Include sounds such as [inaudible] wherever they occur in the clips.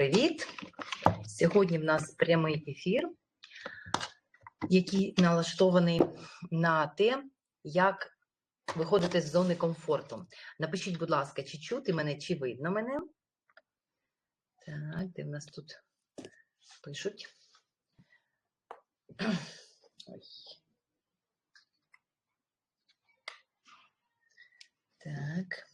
Привіт! Сьогодні в нас прямий ефір, який налаштований на те, як виходити з зони комфорту. Напишіть, будь ласка, чи чути мене, чи видно мене. Так, де в нас тут пишуть? Ой. Так.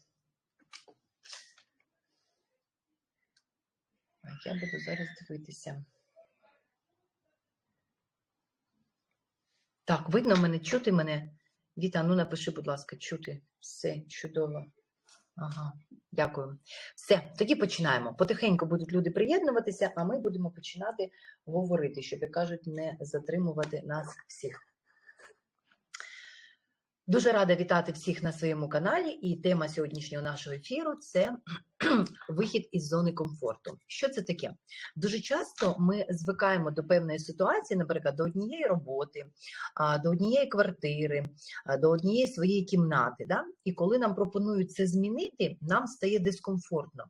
А Я буду зараз дивитися. Так, видно мене, чути мене. Віта, ну напиши, будь ласка, чути. Все чудово. Ага, дякую. Все, тоді починаємо. Потихеньку будуть люди приєднуватися, а ми будемо починати говорити, щоб, як кажуть, не затримувати нас всіх. Дуже рада вітати всіх на своєму каналі. І тема сьогоднішнього нашого ефіру це вихід із зони комфорту. Що це таке? Дуже часто ми звикаємо до певної ситуації, наприклад, до однієї роботи, до однієї квартири, до однієї своєї кімнати. Да? І коли нам пропонують це змінити, нам стає дискомфортно.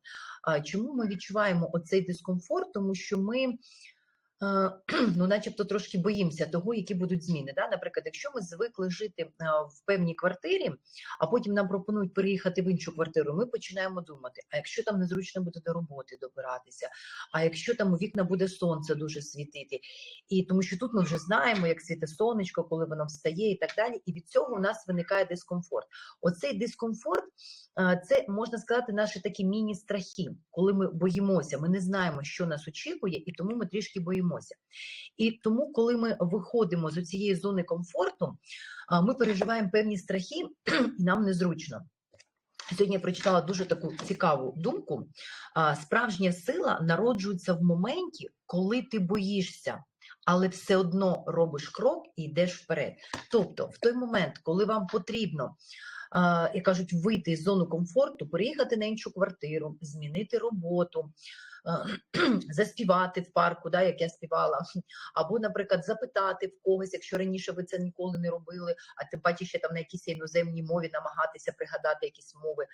Чому ми відчуваємо оцей дискомфорт? Тому що ми. Е, [clears throat] Ну, начебто трошки боїмося того, які будуть зміни. Да? Наприклад, якщо ми звикли жити е, в певній квартирі, а потім нам пропонують переїхати в іншу квартиру, ми починаємо думати: а якщо там незручно буде до роботи добиратися, а якщо там у вікна буде сонце дуже світити, і тому що тут ми вже знаємо, як світе сонечко, коли воно встає, і так далі. І від цього у нас виникає дискомфорт. Оцей дискомфорт е, це можна сказати, наші такі міні-страхи, коли ми боїмося, ми не знаємо, що нас очікує, і тому ми трішки боїмося. І тому, коли ми виходимо з цієї зони комфорту, ми переживаємо певні страхи, і нам незручно. Сьогодні я прочитала дуже таку цікаву думку. Справжня сила народжується в моменті, коли ти боїшся, але все одно робиш крок і йдеш вперед. Тобто, в той момент, коли вам потрібно, як кажуть, вийти з зони комфорту, переїхати на іншу квартиру, змінити роботу, [clears throat] заспівати в парку, да, як я співала, або, наприклад, запитати в когось, якщо раніше ви це ніколи не робили, а тим паче ще там на якійсь іноземній мові намагатися пригадати якісь мови.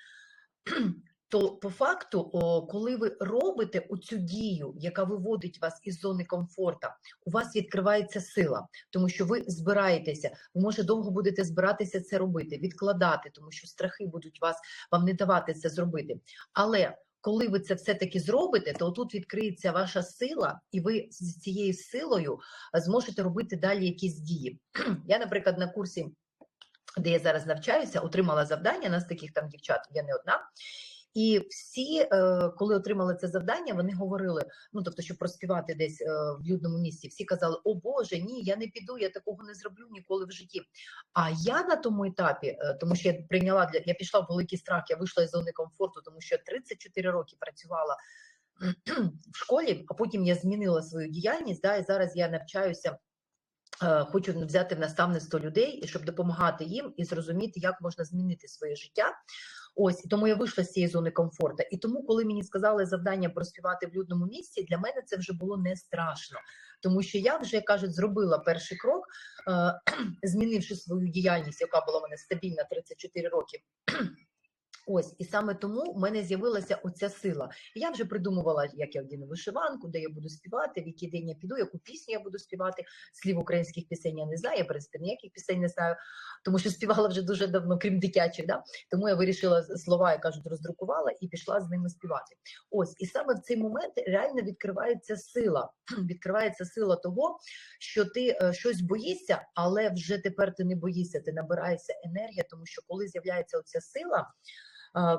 То по факту, коли ви робите оцю дію, яка виводить вас із зони комфорту, у вас відкривається сила, тому що ви збираєтеся. Ви може довго будете збиратися це робити, відкладати, тому що страхи будуть вас вам не давати це зробити. Але коли ви це все-таки зробите, то тут відкриється ваша сила, і ви з цією силою зможете робити далі якісь дії. [clears throat] Я, наприклад, на курсі, де я зараз навчаюся, отримала завдання нас таких там дівчат, я не одна. І всі, е, коли отримали це завдання, вони говорили: ну тобто, щоб проспівати десь е, в людному місці, всі казали: О Боже, ні, я не піду, я такого не зроблю ніколи в житті. А я на тому етапі, е, тому що я прийняла для я пішла в великий страх, я вийшла із зони комфорту, тому що 34 роки працювала в школі, а потім я змінила свою діяльність. Да, і зараз я навчаюся. Хочу взяти в наставництво людей, щоб допомагати їм і зрозуміти, як можна змінити своє життя. Ось і тому я вийшла з цієї зони комфорту. І тому, коли мені сказали завдання проспівати в людному місці, для мене це вже було не страшно, тому що я вже як кажуть, зробила перший крок, е, [clears throat] змінивши свою діяльність, яка була в мене стабільна 34 роки. Ось і саме тому в мене з'явилася оця сила. Я вже придумувала, як я вдіну вишиванку, де я буду співати, в який день я піду, яку пісню я буду співати. Слів українських пісень я не знаю, я принципі ніяких пісень не знаю, тому що співала вже дуже давно, крім дитячих. Да? Тому я вирішила слова, як кажуть, роздрукувала і пішла з ними співати. Ось, і саме в цей момент реально відкривається сила. [clears throat] Відкривається сила того, що ти е, щось боїшся, але вже тепер ти не боїшся, ти набираєшся енергія, тому що коли з'являється оця сила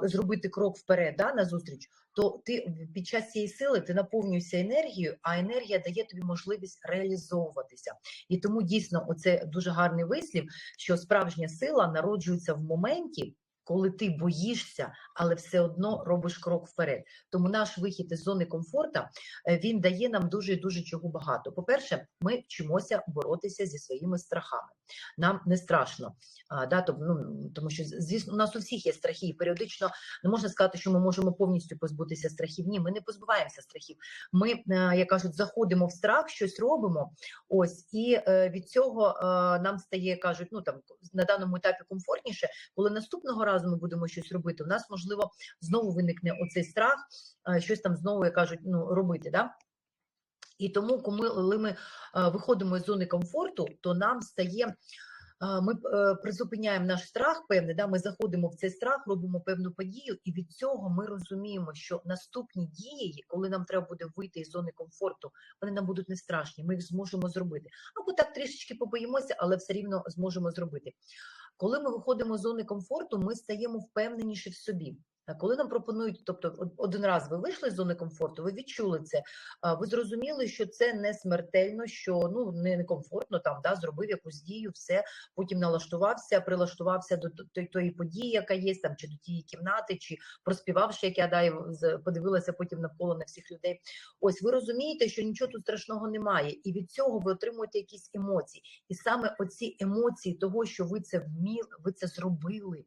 зробити крок вперед да, назустріч, то ти під час цієї сили ти наповнюєшся енергією, а енергія дає тобі можливість реалізовуватися. І тому дійсно оце дуже гарний вислів, що справжня сила народжується в моменті. Коли ти боїшся, але все одно робиш крок вперед. Тому наш вихід із зони комфорту е, він дає нам дуже і дуже чого багато. По-перше, ми вчимося боротися зі своїми страхами. Нам не страшно, а, да, тому, ну, тому що звісно, у нас у всіх є страхи, і періодично не можна сказати, що ми можемо повністю позбутися страхів. Ні, ми не позбуваємося страхів. Ми, е, як кажуть, заходимо в страх, щось робимо. Ось і е, від цього нам стає, кажуть, ну там на даному етапі комфортніше, коли наступного разу ми будемо щось робити, у нас можливо знову виникне оцей страх, е, щось там знову як кажуть, ну робити. Да? І тому, коли ми е, виходимо з зони комфорту, то нам стає. Ми е, призупиняємо наш страх певний, да, ми заходимо в цей страх, робимо певну подію, і від цього ми розуміємо, що наступні дії, коли нам треба буде вийти із зони комфорту, вони нам будуть не страшні, ми їх зможемо зробити. Або так трішечки побоїмося, але все рівно зможемо зробити. Коли ми виходимо з зони комфорту, ми стаємо впевненіші в собі. Коли нам пропонують, тобто один раз ви вийшли з зони комфорту, ви відчули це, ви зрозуміли, що це не смертельно, що ну не некомфортно там да, зробив якусь дію, все потім налаштувався, прилаштувався до тої, події, яка є там, чи до тієї кімнати, чи проспівавши, як я дай подивилася потім навколо на всіх людей. Ось ви розумієте, що нічого тут страшного немає, і від цього ви отримуєте якісь емоції. І саме оці емоції того, що ви це вміли, ви це зробили.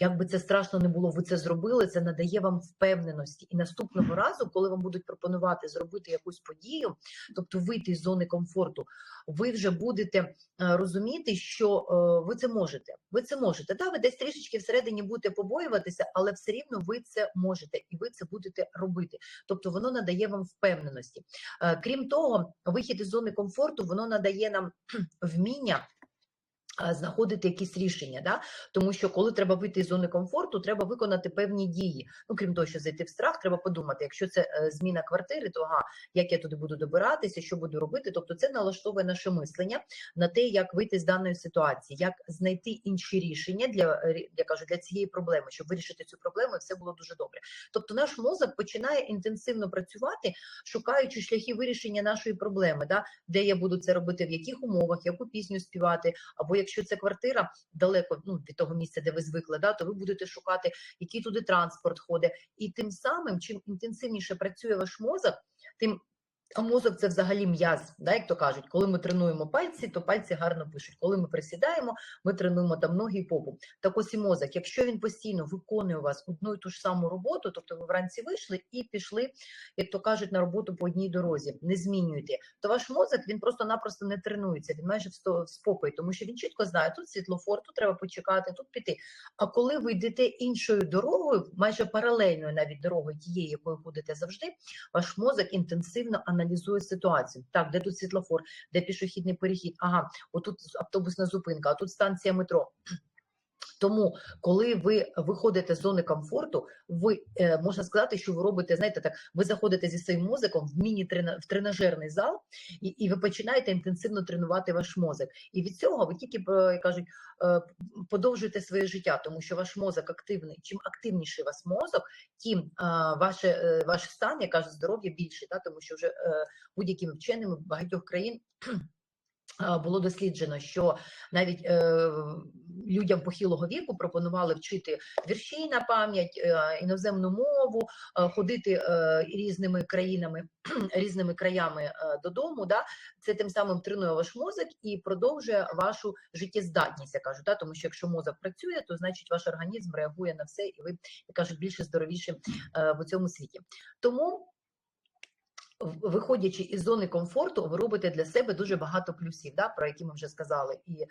Як би це страшно не було, ви це зробили, це надає вам впевненості. І наступного разу, коли вам будуть пропонувати зробити якусь подію, тобто вийти з зони комфорту, ви вже будете е, розуміти, що е, ви це можете. Ви це можете. Да, ви десь трішечки всередині будете побоюватися, але все рівно ви це можете і ви це будете робити. Тобто воно надає вам впевненості. Е, Крім того, вихід із зони комфорту воно надає нам [clears throat] вміння. Е, Знаходити якісь рішення, да? тому що коли треба вийти з зони комфорту, треба виконати певні дії. Ну крім того, що зайти в страх, треба подумати, якщо це е, зміна квартири, то ага, як я туди буду добиратися, що буду робити. Тобто, це налаштовує наше мислення на те, як вийти з даної ситуації, як знайти інші рішення для е, я кажу для цієї проблеми, щоб вирішити цю проблему, і все було дуже добре. Тобто, наш мозок починає інтенсивно працювати, шукаючи шляхи вирішення нашої проблеми, да? де я буду це робити, в яких умовах, яку пісню співати, або якщо це квартира далеко ну, від того місця, де ви звикли, да, то ви будете шукати, який туди транспорт ходить. І тим самим, чим інтенсивніше працює ваш мозок, тим а мозок це взагалі м'яз, да, як то кажуть, коли ми тренуємо пальці, то пальці гарно пишуть. Коли ми присідаємо, ми тренуємо там ноги і попу. Так ось і мозок, якщо він постійно виконує у вас одну і ту ж саму роботу, тобто ви вранці вийшли і пішли, як то кажуть, на роботу по одній дорозі, не змінюєте, то ваш мозок він просто-напросто не тренується, він майже в спокій, тому що він чітко знає, тут світлофор, тут треба почекати, тут піти. А коли ви йдете іншою дорогою, майже паралельною навіть дорогою тієї, якою ходите завжди, ваш мозок інтенсивно аналізує ситуацію. Так, де тут світлофор, де пішохідний перехід? Ага, отут автобусна зупинка, а тут станція метро. Тому, коли ви виходите з зони комфорту, ви е, можна сказати, що ви робите, знаєте, так ви заходите зі своїм мозиком в міні в тренажерний зал, і, і ви починаєте інтенсивно тренувати ваш мозок. І від цього ви тільки е, кажуть, е, подовжуєте своє життя, тому що ваш мозок активний. Чим активніший у вас мозок, тим ваше ваш стан, я кажу, здоров'я більше, та тому що вже будь-якими вченими багатьох країн. А, Було досліджено, що навіть е, людям похилого віку пропонували вчити вірші на пам'ять, е, іноземну мову, е, ходити е, різними країнами, [clears throat] різними краями е, додому. Да? Це тим самим тренує ваш мозок і продовжує вашу життєздатність. Я кажу, да? тому що якщо мозок працює, то значить ваш організм реагує на все, і ви як кажуть, більше здоровіші е, в цьому світі. Тому виходячи із зони комфорту, ви робите для себе дуже багато плюсів, да, про які ми вже сказали, і е,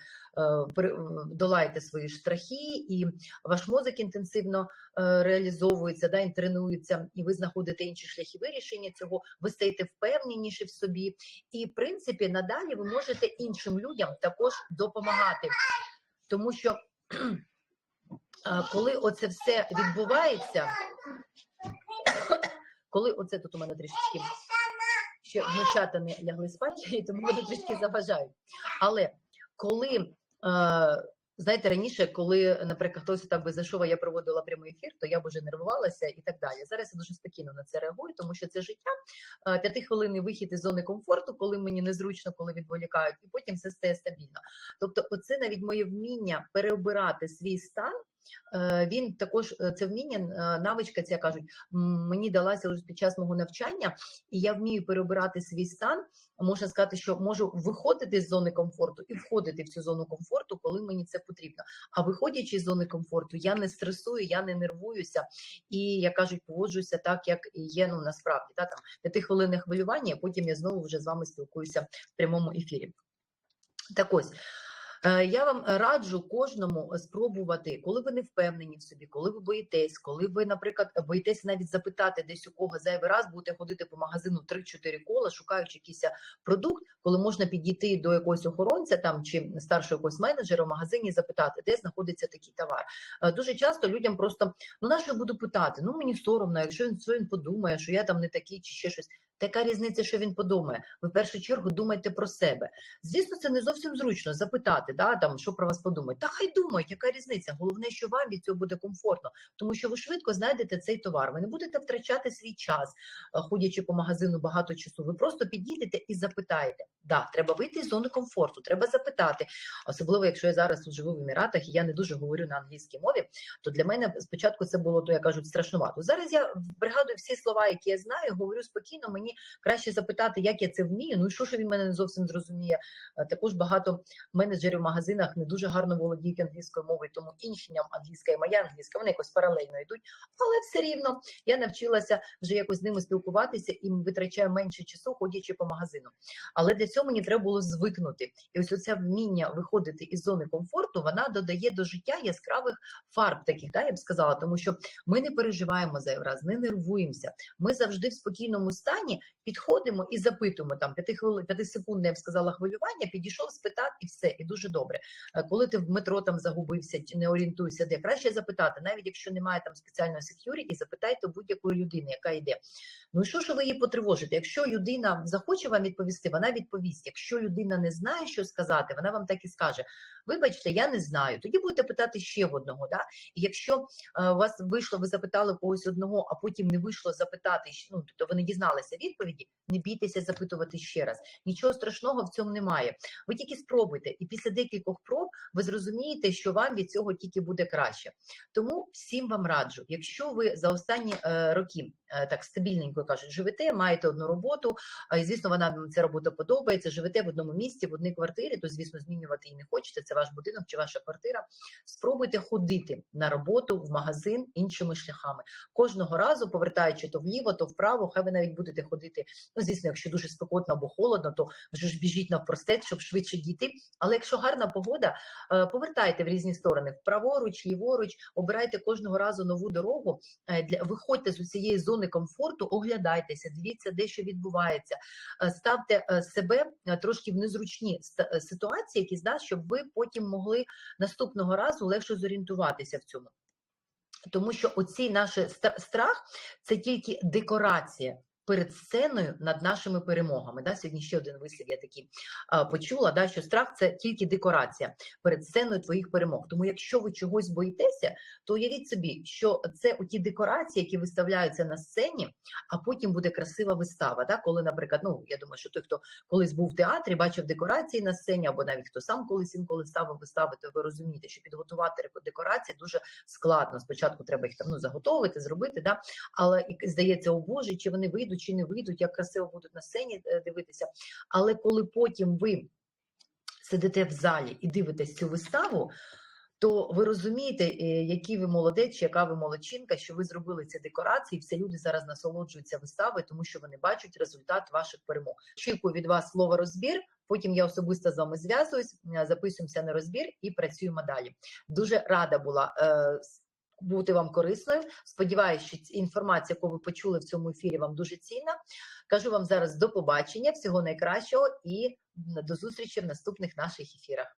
пере- долаєте свої страхи, і ваш мозок інтенсивно е, реалізовується, да, і тренується, і ви знаходите інші шляхи вирішення цього. Ви стаєте впевненіші в собі, і в принципі надалі ви можете іншим людям також допомагати, тому що е, коли оце все відбувається, коли оце тут у мене трішечки ще внучата не лягли спати, і тому вони трішки заважають. Але коли, е, знаєте, раніше, коли, наприклад, хтось так би зайшов, а я проводила прямий ефір, то я б уже нервувалася і так далі. Зараз я дуже спокійно на це реагую, тому що це життя, е, п'ятихвилинний вихід із зони комфорту, коли мені незручно, коли відволікають, і потім все стає стабільно. Тобто, оце навіть моє вміння переобирати свій стан. Е, Він також е, це вміння, е, навичка, ця кажуть, мені далася вже під час мого навчання, і я вмію перебирати свій стан. Можна сказати, що можу виходити з зони комфорту і входити в цю зону комфорту, коли мені це потрібно. А виходячи з зони комфорту, я не стресую, я не нервуюся і як кажуть, поводжуся так, як є. Ну насправді та там п'ятихвилинне хвилювання. а Потім я знову вже з вами спілкуюся в прямому ефірі. Так ось. Е, Я вам раджу кожному спробувати, коли ви не впевнені в собі, коли ви боїтесь, коли ви, наприклад, боїтесь навіть запитати десь у кого зайвий раз будете ходити по магазину 3-4 кола, шукаючи якийсь продукт, коли можна підійти до якогось охоронця там чи старшого якогось менеджера в магазині запитати, де знаходиться такий товар. Е, Дуже часто людям просто ну на що буду питати? Ну мені соромно, якщо він що він подумає, що я там не такий чи ще щось. Така різниця, що він подумає. Ви в першу чергу думайте про себе. Звісно, це не зовсім зручно запитати, да, там, що про вас подумають. Та хай думають, яка різниця. Головне, що вам від цього буде комфортно, тому що ви швидко знайдете цей товар. Ви не будете втрачати свій час, е, ходячи по магазину багато часу. Ви просто підійдете і запитаєте. Да, треба вийти з зони комфорту, треба запитати. Особливо, якщо я зараз тут живу в Еміратах і я не дуже говорю на англійській мові, то для мене спочатку це було то, як кажуть, страшнувато. Зараз я пригадую всі слова, які я знаю, говорю спокійно. Мені краще запитати, як я це вмію. Ну і що, що він мене не зовсім зрозуміє. Е, Також багато менеджерів в магазинах не дуже гарно володіють англійською мовою, тому іншим англійська і моя англійська, вони якось паралельно йдуть. Але все рівно я навчилася вже якось з ними спілкуватися і витрачаю менше часу, ходячи по магазину. Але для цього мені треба було звикнути. І ось оце вміння виходити із зони комфорту, вона додає до життя яскравих фарб, таких, да, я б сказала, тому що ми не переживаємо зайвий раз, не нервуємося. Ми завжди в спокійному стані підходимо і запитуємо там 5 хвилин, 5 секунд, я б сказала, хвилювання, підійшов, спитав і все, і дуже добре. Е, Коли ти в метро там загубився чи не орієнтуєшся, де краще запитати, навіть якщо немає там спеціального секюріті, запитайте будь-якої людини, яка йде. Ну і що ж ви її потривожите? Якщо людина захоче вам відповісти, вона відповість. Якщо людина не знає, що сказати, вона вам так і скаже: Вибачте, я не знаю. Тоді будете питати ще в одного. Да? І якщо е, у вас вийшло, ви запитали когось одного, а потім не вийшло запитати, ну тобто ви не дізналися відповіді, не бійтеся запитувати ще раз. Нічого страшного в цьому немає. Ви тільки спробуйте, і після декількох проб ви зрозумієте, що вам від цього тільки буде краще. Тому всім вам раджу, якщо ви за останні е, роки е, так стабільненько кажуть, живете, маєте одну роботу, а і звісно, вона ця робота подобається. Живете в одному місці, в одній квартирі, то звісно змінювати її не хочете. Це ваш будинок чи ваша квартира. Спробуйте ходити на роботу в магазин іншими шляхами. Кожного разу повертаючи то вліво, то вправо, хай ви навіть будете ходити. Ну, звісно, якщо дуже спекотно або холодно, то вже ж біжіть навпростець, щоб швидше дійти. Але якщо гарна погода, е, повертайте в різні сторони вправоруч, ліворуч, обирайте кожного разу нову дорогу. е, виходьте з усієї зони комфорту, оглядайтеся, дивіться, де що відбувається. Е, Ставте себе трошки в незручні ситуації, якісь да, щоб ви потім могли наступного разу легше зорієнтуватися в цьому. Тому що оцей наш страх це тільки декорація перед сценою над нашими перемогами. Да? Сьогодні ще один вислів я такий а, почула, да, що страх це тільки декорація перед сценою твоїх перемог. Тому якщо ви чогось боїтеся, то уявіть собі, що це оті декорації, які виставляються на сцені, а потім буде красива вистава. Да? Коли, наприклад, ну я думаю, що той, хто колись був в театрі, бачив декорації на сцені, або навіть хто сам колись інколи ставив вистави, то ви розумієте, що підготувати декорації дуже складно. Спочатку треба їх там ну, заготовити, зробити, да? але здається, о Боже, чи вони вийдуть, чи не вийдуть, як красиво будуть на сцені е, дивитися. Але коли потім ви сидите в залі і дивитесь цю виставу. То ви розумієте, е, який ви молодець, яка ви молодчинка, що ви зробили ці декорації, всі люди зараз насолоджуються виставою, тому що вони бачать результат ваших перемог. Чекаю від вас слово розбір. Потім я особисто з вами зв'язуюсь, записуємося на розбір і працюємо далі. Дуже рада була е, бути вам корисною. Сподіваюся, що ці- інформація, яку ви почули в цьому ефірі, вам дуже цінна. Кажу вам зараз до побачення, всього найкращого і до зустрічі в наступних наших ефірах.